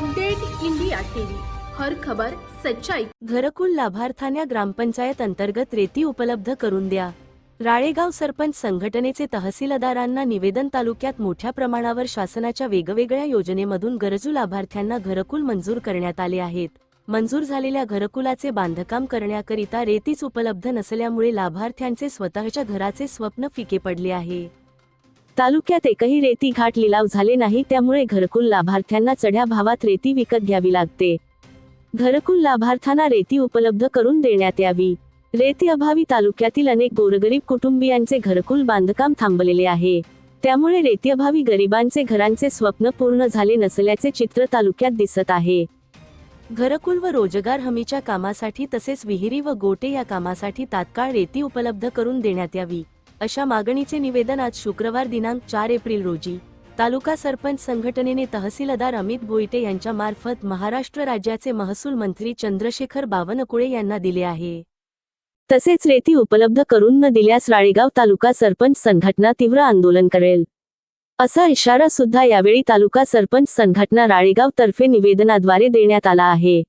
Update India TV. हर खबर सच्चाई. घरकुल लाभार्थ्यांना ग्रामपंचायत अंतर्गत रेती उपलब्ध करून द्या. राळेगाव सरपंच संघटनेचे तहसीलदारांना निवेदन तालुक्यात मोठ्या प्रमाणावर शासनाच्या वेगवेगळ्या योजनेमधून गरजू लाभार्थ्यांना घरकुल मंजूर करण्यात आले आहेत. मंजूर झालेल्या घरकुलाचे बांधकाम करण्याकरिता रेतीच उपलब्ध नसल्यामुळे लाभार्थ्यांचे स्वतःच्या घराचे स्वप्न फिके पडले आहे. तालुक्यात एकही रेती घाट लिलाव झाले नाही त्यामुळे घरकुल लाभार्थ्यांना चढ्या भावात रेती विकत घ्यावी लागते. घरकुल लाभार्थ्यांना रेती उपलब्ध करून देण्यात यावी. रेती अभावी तालुक्यातील अनेक गोरगरीब कुटुंबियांचे घरकुल बांधकाम थांबलेले आहे. त्यामुळे रेती अभावी गरिबांचे घरांचे स्वप्न पूर्ण झाले नसल्याचे चित्र तालुक्यात दिसत आहे. घरकुल व रोजगार हमीच्या कामासाठी तसेच विहिरी व गोटे या कामासाठी तात्काळ रेती उपलब्ध करून देण्यात यावी. अशा मागणीचे निवेदन आज शुक्रवार दिनांक चार एप्रिल रोजी तालुका सरपंच संघटनेने तहसीलदार अमित भोईटे यांच्या मार्फत महाराष्ट्र राज्याचे महसूल मंत्री चंद्रशेखर बावनकुळे यांना दिले आहे. तसेच रेती उपलब्ध करून न दिल्यास राळेगाव तालुका सरपंच संघटना तीव्र आंदोलन करेल. असा इशारा सुद्धा यावेळी तालुका सरपंच संघटना राळेगाव तर्फे निवेदनाद्वारे देण्यात आला आहे.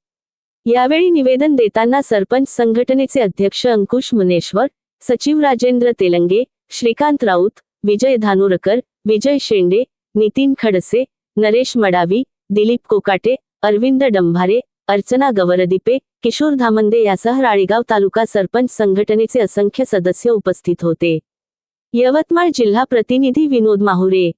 यावेळी निवेदन देताना सरपंच संघटनेचे अध्यक्ष अंकुश मुनेश्वर सचिव राजेंद्र तेलंगे श्रीकांत राऊत विजय धानुरकर विजय शेंडे नितीन खडसे नरेश मडावी दिलीप कोकाटे अरविंद डंभारे अर्चना गवरदीपे किशोर धामंदे यासह राळेगाव तालुका सरपंच संघटनेचे असंख्य सदस्य उपस्थित होते. यवतमाळ जिल्हा प्रतिनिधी विनोद माहुरे